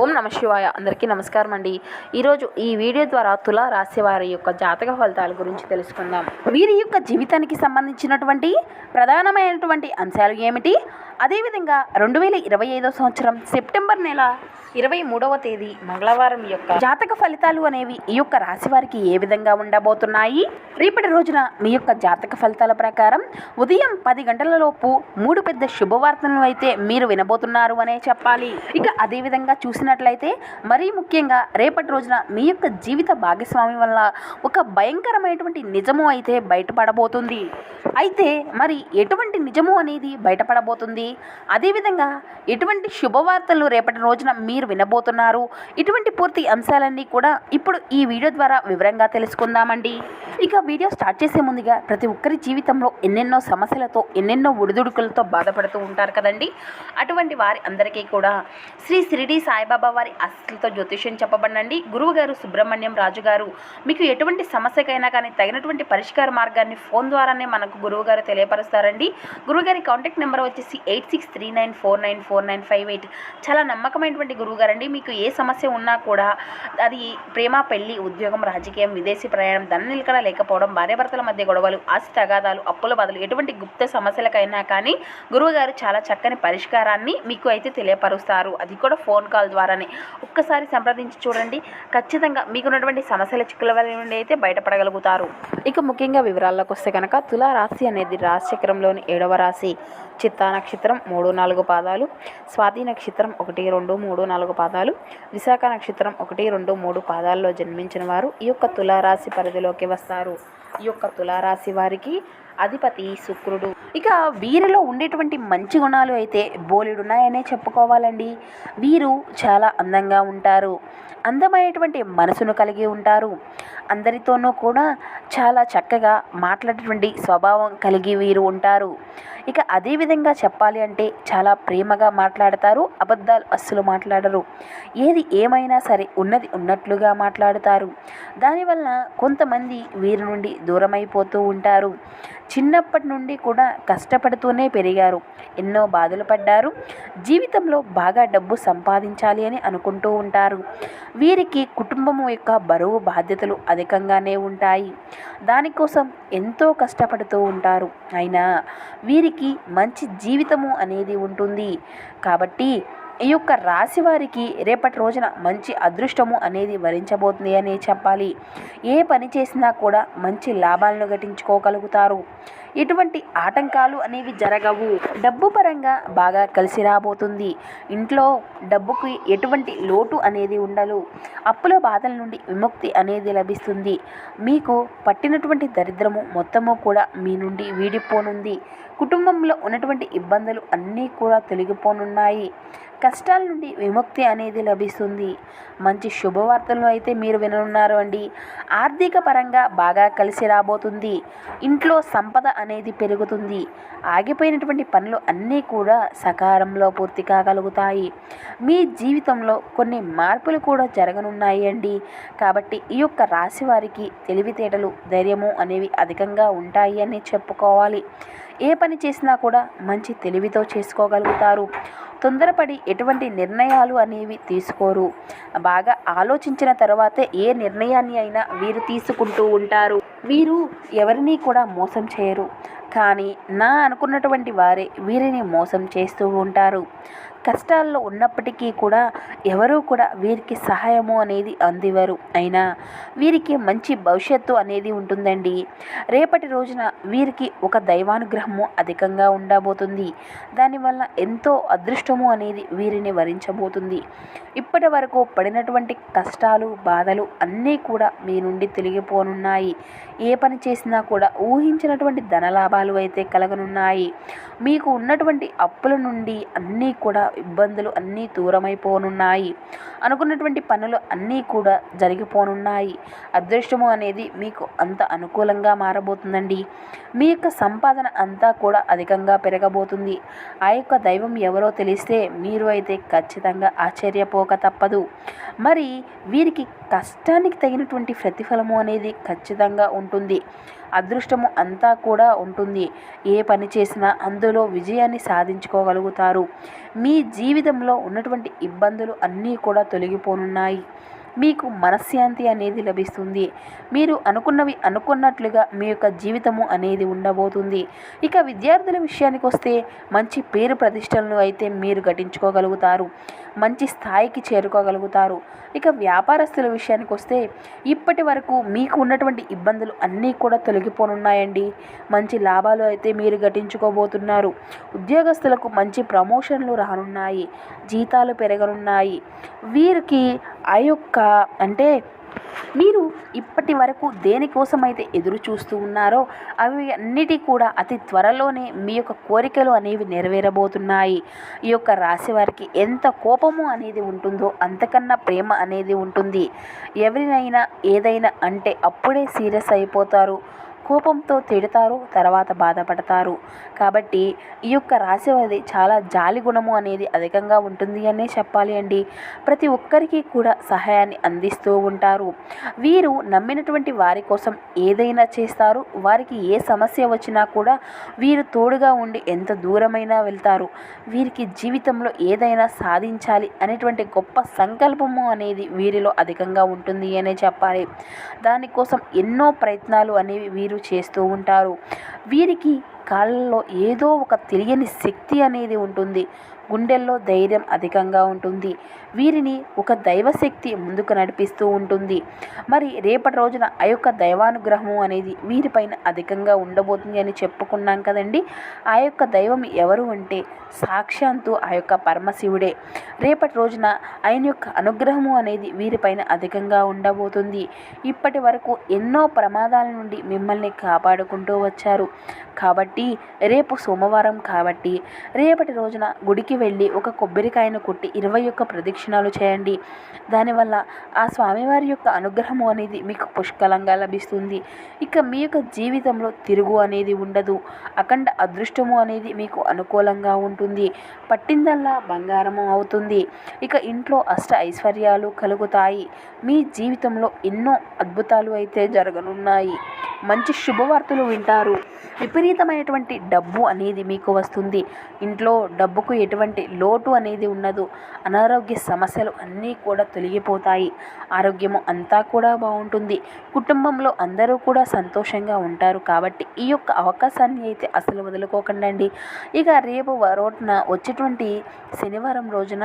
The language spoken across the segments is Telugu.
ఓం నమ శివాయ. అందరికీ నమస్కారం అండి. ఈరోజు ఈ వీడియో ద్వారా తులా రాశి వారి యొక్క జాతక ఫలితాల గురించి తెలుసుకుందాం. వీరి యొక్క జీవితానికి సంబంధించినటువంటి ప్రధానమైనటువంటి అంశాలు ఏమిటి? అదేవిధంగా రెండు వేల ఇరవై ఐదో సంవత్సరం సెప్టెంబర్ నెల ఇరవై మూడవ తేదీ మంగళవారం యొక్క జాతక ఫలితాలు అనేవి ఈ యొక్క రాశి వారికి ఏ విధంగా ఉండబోతున్నాయి? రేపటి రోజున మీ యొక్క జాతక ఫలితాల ప్రకారం ఉదయం పది గంటలలోపు మూడు పెద్ద శుభవార్తలను అయితే మీరు వినబోతున్నారు అనే చెప్పాలి. ఇక అదే విధంగా చూసినట్లయితే మరీ ముఖ్యంగా రేపటి రోజున మీ యొక్క జీవిత భాగస్వామి వల్ల ఒక భయంకరమైనటువంటి నిజము అయితే బయటపడబోతుంది. అయితే మరి ఎటువంటి నిజము అనేది బయటపడబోతుంది? అదేవిధంగా ఎటువంటి శుభవార్తలు రేపటి రోజున మీరు వినబోతున్నారు. ఇటువంటి పూర్తి అంశాలన్నీ కూడా ఇప్పుడు ఈ వీడియో ద్వారా వివరంగా తెలుసుకుందామండి. ఇక వీడియో స్టార్ట్ చేసే ముందుగా ప్రతి ఒక్కరి జీవితంలో ఎన్నెన్నో సమస్యలతో ఎన్నెన్నో ఒడిదుడుకులతో బాధపడుతూ ఉంటారు కదండి. అటువంటి వారి అందరికీ కూడా శ్రీ షిరిడి సాయిబాబా వారి ఆశీస్సులతో జ్యోతిష్యం చెప్పబడండి గురువు గారు సుబ్రహ్మణ్యం రాజు గారు మీకు ఎటువంటి సమస్యకైనా కానీ తగినటువంటి పరిష్కార మార్గాన్ని ఫోన్ ద్వారానే మనకు గురువు గారు తెలియపరుస్తారండి. గురువుగారి కాంటాక్ట్ నెంబర్ వచ్చేసి eight eight six three nine four nine four nine five eight. చాలా నమ్మకమైనటువంటి గురువు అండి మీకు ఏ సమస్య ఉన్నా కూడా అది ప్రేమ పెళ్ళి ఉద్యోగం రాజకీయం విదేశీ ప్రయాణం ధన నిలకడ లేకపోవడం భార్యాభర్తల మధ్య గొడవలు ఆస్తి తగాదాలు అప్పుల బాధలు ఎటువంటి గుప్త సమస్యలకైనా కానీ గురువుగారు చాలా చక్కని పరిష్కారాన్ని మీకు అయితే తెలియపరుస్తారు. అది కూడా ఫోన్ కాల్ ద్వారానే. ఒక్కసారి సంప్రదించి చూడండి. ఖచ్చితంగా మీకున్నటువంటి సమస్యల చిక్కుల వల్ల నుండి అయితే బయటపడగలుగుతారు. ఇక ముఖ్యంగా వివరాల్లోకి వస్తే కనుక తులా రాశి అనేది రాశి చక్రంలోని ఏడవ రాశి. చిత్తా నక్షత్రం మూడు నాలుగు పాదాలు స్వాతి నక్షత్రం ఒకటి రెండు మూడు నాలుగు పాదాలు విశాఖ నక్షత్రం ఒకటి రెండు మూడు పాదాల్లో జన్మించిన వారు ఈ యొక్క తులారాశి పరిధిలోకి వస్తారు. ఈ యొక్క తులారాశి వారికి అధిపతి శుక్రుడు. ఇక వీరిలో ఉండేటువంటి మంచి గుణాలు అయితే బోలెడున్నాయనే చెప్పుకోవాలండి. వీరు చాలా అందంగా ఉంటారు. అందమైనటువంటి మనసును కలిగి ఉంటారు. అందరితోనూ కూడా చాలా చక్కగా మాట్లాడేటువంటి స్వభావం కలిగి వీరు ఉంటారు. ఇక అదేవిధంగా చెప్పాలి అంటే చాలా ప్రేమగా మాట్లాడతారు. అబద్ధాలు అస్సలు మాట్లాడరు. ఏది ఏమైనా సరే ఉన్నది ఉన్నట్లుగా మాట్లాడుతారు. దానివల్ల కొంతమంది వీరి నుండి దూరమైపోతూ ఉంటారు. చిన్నప్పటి నుండి కూడా కష్టపడుతూనే పెరిగారు. ఎన్నో బాధలు పడ్డారు. జీవితంలో బాగా డబ్బు సంపాదించాలి అని అనుకుంటూ ఉంటారు. వీరికి కుటుంబం యొక్క బరువు బాధ్యతలు అధికంగానే ఉంటాయి. దానికోసం ఎంతో కష్టపడుతూ ఉంటారు. అయినా వీరికి మంచి జీవితము అనేది ఉంటుంది. కాబట్టి ఈ యొక్క రాశి వారికి రేపటి రోజున మంచి అదృష్టము అనేది వరించబోతుంది అని చెప్పాలి. ఏ పని చేసినా కూడా మంచి లాభాలను గటించుకోగలుగుతారు ఎటువంటి ఆటంకాలు అనేవి జరగవు. డబ్బు పరంగా బాగా కలిసి రాబోతుంది. ఇంట్లో డబ్బుకి ఎటువంటి లోటు అనేది ఉండదు. అప్పుల బాధల నుండి విముక్తి అనేది లభిస్తుంది. మీకు పట్టినటువంటి దరిద్రము మొత్తము కూడా మీ నుండి వీడిపోనుంది. కుటుంబంలో ఉన్నటువంటి ఇబ్బందులు అన్నీ కూడా తొలగిపోనున్నాయి. కష్టాల నుండి విముక్తి అనేది లభిస్తుంది. మంచి శుభవార్తలు అయితే మీరు విననున్నారు అండి. ఆర్థిక పరంగా బాగా కలిసి రాబోతుంది. ఇంట్లో సంపద అనేది పెరుగుతుంది. ఆగిపోయినటువంటి పనులు అన్నీ కూడా సకాలంలో పూర్తి కాగలుగుతాయి. మీ జీవితంలో కొన్ని మార్పులు కూడా జరగనున్నాయి అండి. కాబట్టి ఈ యొక్క రాశి వారికి తెలివితేటలు ధైర్యము అనేవి అధికంగా ఉంటాయి అని చెప్పుకోవాలి. ఏ పని చేసినా కూడా మంచి తెలివితో చేసుకోగలుగుతారు. తొందరపడి ఎటువంటి నిర్ణయాలు అనేవి తీసుకోరు. బాగా ఆలోచించిన తర్వాతే ఏ నిర్ణయాన్ని అయినా వీరు తీసుకుంటూ ఉంటారు. వీరు ఎవరిని కూడా మోసం చేయరు. కానీ నా అనుకున్నటువంటి వారే వీరిని మోసం చేస్తూ ఉంటారు. కష్టాల్లో ఉన్నప్పటికీ కూడా ఎవరూ కూడా వీరికి సహాయము అనేది అందివరు అయినా వీరికి మంచి భవిష్యత్తు అనేది ఉంటుందండి. రేపటి రోజున వీరికి ఒక దైవానుగ్రహము అధికంగా ఉండబోతుంది. దానివల్ల ఎంతో అదృష్టము అనేది వీరిని వరించబోతుంది. ఇప్పటి వరకు పడినటువంటి కష్టాలు బాధలు అన్నీ కూడా మీ నుండి తొలగిపోనున్నాయి. ఏ పని చేసినా కూడా ఊహించినటువంటి ధనలాభాలు అయితే కలగనున్నాయి. మీకు ఉన్నటువంటి అప్పుల నుండి అన్నీ కూడా ఇబ్బందులు అన్నీ దూరమైపోనున్నాయి. అనుకున్నటువంటి పనులు అన్నీ కూడా జరిగిపోనున్నాయి. అదృష్టము అనేది మీకు అంత అనుకూలంగా మారబోతుందండి. మీ యొక్క సంపాదన అంతా కూడా అధికంగా పెరగబోతుంది. ఆ యొక్క దైవం ఎవరో తెలిస్తే మీరు అయితే ఖచ్చితంగా ఆశ్చర్యపోక తప్పదు. మరి వీరికి కష్టానికి తగినటువంటి ప్రతిఫలము అనేది ఖచ్చితంగా ఉంటుంది. అదృష్టము అంతా కూడా ఉంటుంది. ఏ పని చేసినా అందులో విజయాన్ని సాధించుకోగలుగుతారు. మీ జీవితంలో ఉన్నటువంటి ఇబ్బందులు అన్నీ కూడా తొలగిపోనున్నాయి. మీకు మనశ్శాంతి అనేది లభిస్తుంది. మీరు అనుకున్నవి అనుకున్నట్లుగా మీ యొక్క జీవితము అనేది ఉండబోతుంది. ఇక విద్యార్థుల విషయానికి వస్తే మంచి పేరు ప్రతిష్టలను అయితే మీరు ఘటించుకోగలుగుతారు మంచి స్థాయికి చేరుకోగలుగుతారు. ఇక వ్యాపారస్తుల విషయానికి వస్తే ఇప్పటి వరకు మీకు ఉన్నటువంటి ఇబ్బందులు అన్నీ కూడా తొలగిపోనున్నాయండి. మంచి లాభాలు అయితే మీరు ఘటించుకోబోతున్నారు ఉద్యోగస్తులకు మంచి ప్రమోషన్లు రానున్నాయి. జీతాలు పెరగనున్నాయి. వీరికి ఆ యొక్క అంటే మీరు ఇప్పటి వరకు దేనికోసమైతే ఎదురు చూస్తూ ఉన్నారో అవి అన్నిటి కూడా అతి త్వరలోనే మీ యొక్క కోరికలు అనేవి నెరవేరబోతున్నాయి. ఈ యొక్క రాశి వారికి ఎంత కోపము అనేది ఉంటుందో అంతకన్నా ప్రేమ అనేది ఉంటుంది. ఎవరినైనా ఏదైనా అంటే అప్పుడే సీరియస్ అయిపోతారు. కోపంతో తిడతారు తర్వాత బాధపడతారు. కాబట్టి ఈ యొక్క రాశి వారిది చాలా జాలి గుణము అనేది అధికంగా ఉంటుంది అనే చెప్పాలి అండి. ప్రతి ఒక్కరికి కూడా సహాయాన్ని అందిస్తూ ఉంటారు. వీరు నమ్మినటువంటి వారి కోసం ఏదైనా చేస్తారు వారికి ఏ సమస్య వచ్చినా కూడా వీరు తోడుగా ఉండి ఎంత దూరమైనా వెళ్తారు. వీరికి జీవితంలో ఏదైనా సాధించాలి అనేటువంటి గొప్ప సంకల్పము అనేది వీరిలో అధికంగా ఉంటుంది అనే చెప్పాలి. దానికోసం ఎన్నో ప్రయత్నాలు అనేవి వీరు చేస్తూ ఉంటారు. వీరికి కాళ్ళలో ఏదో ఒక తెలియని శక్తి అనేది ఉంటుంది. గుండెల్లో ధైర్యం అధికంగా ఉంటుంది. వీరిని ఒక దైవశక్తి ముందుకు నడిపిస్తూ ఉంటుంది. మరి రేపటి రోజున ఆ యొక్క దైవానుగ్రహము అనేది వీరిపైన అధికంగా ఉండబోతుంది అని చెప్పుకున్నాం కదండి. ఆ యొక్క దైవం ఎవరు అంటే సాక్షాంతు ఆ యొక్క పరమశివుడే. రేపటి రోజున ఆయన యొక్క అనుగ్రహము అనేది వీరిపైన అధికంగా ఉండబోతుంది. ఇప్పటి వరకు ఎన్నో ప్రమాదాల నుండి మిమ్మల్ని కాపాడుకుంటూ వచ్చారు. కాబట్టి రేపు సోమవారం కాబట్టి రేపటి రోజున గుడికి వెళ్ళి ఒక కొబ్బరికాయను కొట్టి ఇరవై ఒక్క ప్రదక్షిణాలు చేయండి. దానివల్ల ఆ స్వామివారి యొక్క అనుగ్రహము అనేది మీకు పుష్కలంగా లభిస్తుంది. ఇక మీ యొక్క జీవితంలో తిరుగు అనేది ఉండదు. అఖండ అదృష్టము అనేది మీకు అనుకూలంగా ఉంటుంది. పట్టిందల్లా బంగారము అవుతుంది. ఇక ఇంట్లో అష్ట ఐశ్వర్యాలు కలుగుతాయి. మీ జీవితంలో ఎన్నో అద్భుతాలు అయితే జరగనున్నాయి. మంచి శుభవార్తలు వింటారు. విపరీతమైన విపరీతమైనటువంటి డబ్బు అనేది మీకు వస్తుంది? ఇంట్లో డబ్బుకు ఎటువంటి లోటు అనేది ఉండదు. అనారోగ్య సమస్యలు అన్నీ కూడా తొలగిపోతాయి. ఆరోగ్యము అంతా కూడా బాగుంటుంది. కుటుంబంలో అందరూ కూడా సంతోషంగా ఉంటారు కాబట్టి ఈ యొక్క అవకాశాన్ని అయితే అసలు వదులుకోకండి ఇక రేపు రోడ్న వచ్చేటువంటి శనివారం రోజున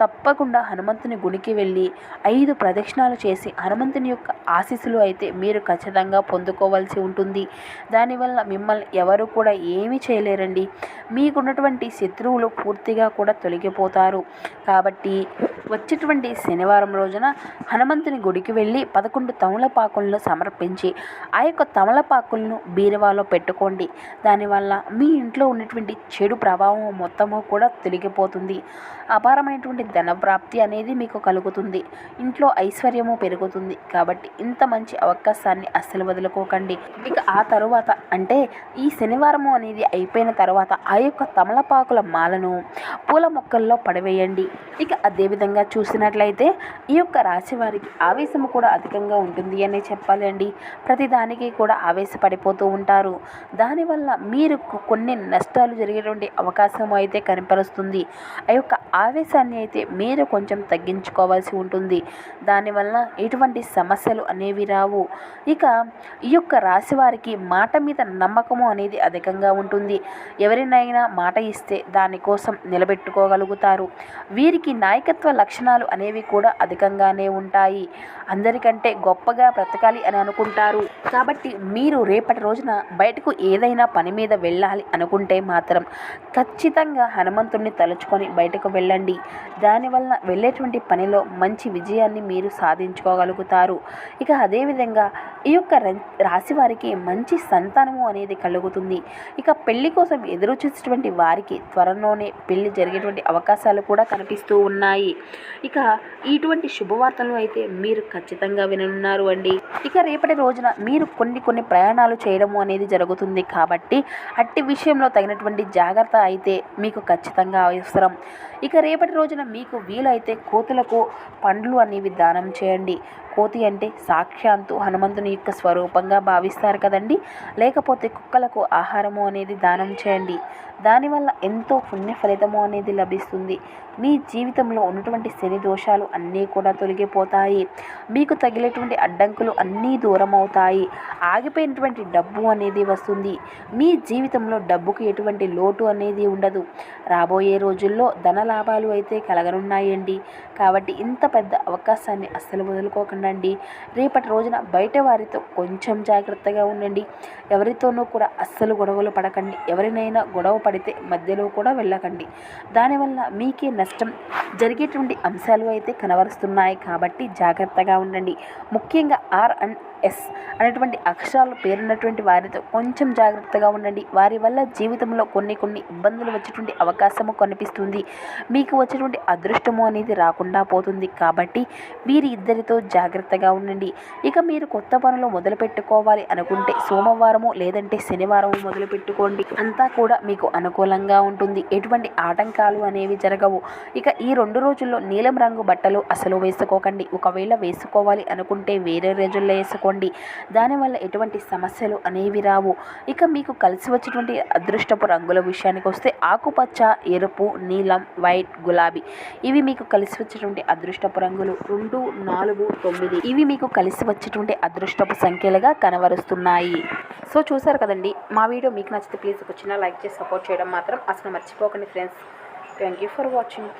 తప్పకుండా హనుమంతుని గుడికి వెళ్ళి ఐదు ప్రదక్షిణాలు చేసి హనుమంతుని యొక్క ఆశీస్సులు అయితే మీరు ఖచ్చితంగా పొందుకోవాల్సి ఉంటుంది. దానివల్ల మిమ్మల్ని ఎవరు కూడా ఏమీ చేయలేరండి. మీకున్నటువంటి శత్రువులు పూర్తిగా కూడా తొలగిపోతారు. కాబట్టి వచ్చేటువంటి శనివారం రోజున హనుమంతుని గుడికి వెళ్ళి పదకొండు తమలపాకులను సమర్పించి ఆ యొక్క తమలపాకులను బీరువాలో పెట్టుకోండి. దానివల్ల మీ ఇంట్లో ఉన్నటువంటి చెడు ప్రభావం మొత్తము కూడా తొలగిపోతుంది. అపారమైనటువంటి ధనప్రాప్తి అనేది మీకు కలుగుతుంది. ఇంట్లో ఐశ్వర్యము పెరుగుతుంది. కాబట్టి ఇంత మంచి అవకాశాన్ని అస్సలు వదులుకోకండి. ఇక ఆ తరువాత అంటే ఈ శనివారము అనేది అయిపోయిన తర్వాత ఆ యొక్క తమలపాకుల మాలను పూల మొక్కల్లో పడవేయండి. ఇక అదేవిధంగా చూసినట్లయితే ఈ యొక్క రాశి వారికి ఆవేశము కూడా అధికంగా ఉంటుంది అనే చెప్పాలి అండి ప్రతిదానికి కూడా ఆవేశపడిపోతూ ఉంటారు. దానివల్ల మీరు కొన్ని నష్టాలు జరిగేటువంటి అవకాశం అయితే కనపరుస్తుంది. ఆ యొక్క ఆవేశాన్ని అయితే మీరు కొంచెం తగ్గించుకోవాల్సి ఉంటుంది. దానివల్ల ఎటువంటి సమస్యలు అనేవి రావు. ఇక ఈ యొక్క రాశి వారికి మాట మీద నమ్మకము అనేది అధికంగా ఉంటుంది. ఎవరినైనా మాట ఇస్తే దానికోసం నిలబెట్టుకోగలుగుతారు. వీరికి నాయకత్వ లక్షణాలు అనేవి కూడా అధికంగానే ఉంటాయి. అందరికంటే గొప్పగా బ్రతకాలి అని అనుకుంటారు. కాబట్టి మీరు రేపటి రోజున బయటకు ఏదైనా పని మీద వెళ్ళాలి అనుకుంటే మాత్రం ఖచ్చితంగా హనుమంతుడిని తలుచుకొని బయటకు వెళ్ళండి. దానివల్ల వెళ్ళేటువంటి పనిలో మంచి విజయాన్ని మీరు సాధించుకోగలుగుతారు. ఇక అదేవిధంగా ఈ యొక్క రాశి వారికి మంచి సంతానము అనేది కలుగుతుంది. ఇక పెళ్ళి కోసం ఎదురు చూసేటువంటి వారికి త్వరలోనే పెళ్ళి జరిగేటువంటి అవకాశాలు కూడా కనిపిస్తూ ఉన్నాయి. ఇక ఇటువంటి శుభవార్తలు అయితే మీరు ఖచ్చితంగా విననున్నారు అండి. ఇక రేపటి రోజున మీరు కొన్ని కొన్ని ప్రయాణాలు చేయడము అనేది జరుగుతుంది కాబట్టి అట్టి విషయంలో తగినటువంటి జాగ్రత్త అయితే మీకు ఖచ్చితంగా అవసరం. ఇక రేపటి రోజున మీకు వీలైతే కోతులకు పండ్లు అనేవి దానం చేయండి. కోతి అంటే సాక్షాత్తు హనుమంతుని యొక్క స్వరూపంగా భావిస్తారు కదండి. లేకపోతే కుక్కలకు ఆహారము అనేది దానం చేయండి. దానివల్ల ఎంతో పుణ్య ఫలితము అనేది లభిస్తుంది. మీ జీవితంలో ఉన్నటువంటి శని దోషాలు అన్నీ కూడా తొలగిపోతాయి. మీకు తగిలేటువంటి అడ్డంకులు అన్నీ దూరం అవుతాయి. ఆగిపోయినటువంటి డబ్బు అనేది వస్తుంది. మీ జీవితంలో డబ్బుకు ఎటువంటి లోటు అనేది ఉండదు. రాబోయే రోజుల్లో ధన లాభాలు అయితే కలగనున్నాయండి. కాబట్టి ఇంత పెద్ద అవకాశాన్ని అస్సలు వదులుకోకండి రేపటి రోజున బయట వారితో కొంచెం జాగ్రత్తగా ఉండండి. ఎవరితోనూ కూడా అస్సలు గొడవలు పడకండి. ఎవరినైనా గొడవ పడితే మధ్యలో కూడా వెళ్ళకండి. దానివల్ల మీకే నష్టం. జరిగేటువంటి అంశాలు అయితే కనవరుస్తున్నాయి కాబట్టి జాగ్రత్తగా ఉండండి. ముఖ్యంగా ఆర్ అండ్ ఎస్ అనేటువంటి అక్షరాలు పేరున్నటువంటి వారితో కొంచెం జాగ్రత్తగా ఉండండి. వారి వల్ల జీవితంలో కొన్ని కొన్ని ఇబ్బందులు వచ్చేటువంటి అవకాశము కనిపిస్తుంది. మీకు వచ్చేటువంటి అదృష్టము అనేది రాకుండా పోతుంది. కాబట్టి వీరి ఇద్దరితో జాగ్రత్తగా ఉండండి. ఇక మీరు కొత్త పనులు మొదలు పెట్టుకోవాలి అనుకుంటే సోమవారము లేదంటే శనివారము మొదలు పెట్టుకోండి అంతా కూడా మీకు అనుకూలంగా ఉంటుంది. ఎటువంటి ఆటంకాలు అనేవి జరగవు. ఇక ఈ రెండు రోజుల్లో నీలం రంగు బట్టలు అసలు వేసుకోకండి. ఒకవేళ వేసుకోవాలి అనుకుంటే వేరే రోజుల్లో వేసుకోండి. దానివల్ల ఎటువంటి సమస్యలు అనేవి రావు. ఇక మీకు కలిసి వచ్చేటువంటి అదృష్టపు రంగుల విషయానికి వస్తే ఆకుపచ్చ ఎరుపు నీలం వైట్ గులాబీ ఇవి మీకు కలిసి వచ్చేటువంటి అదృష్టపు రంగులు. రెండు నాలుగు తొమ్మిది ఇవి మీకు కలిసి వచ్చేటువంటి అదృష్టపు సంఖ్యలుగా కనబరుస్తున్నాయి సో చూసారు కదండి మా వీడియో మీకు నచ్చితే ప్లీజ్ ఒక చిన్న లైక్ చేసి సపోర్ట్ చేయడం మాత్రం అసలు మర్చిపోకండి friends. Thank you for watching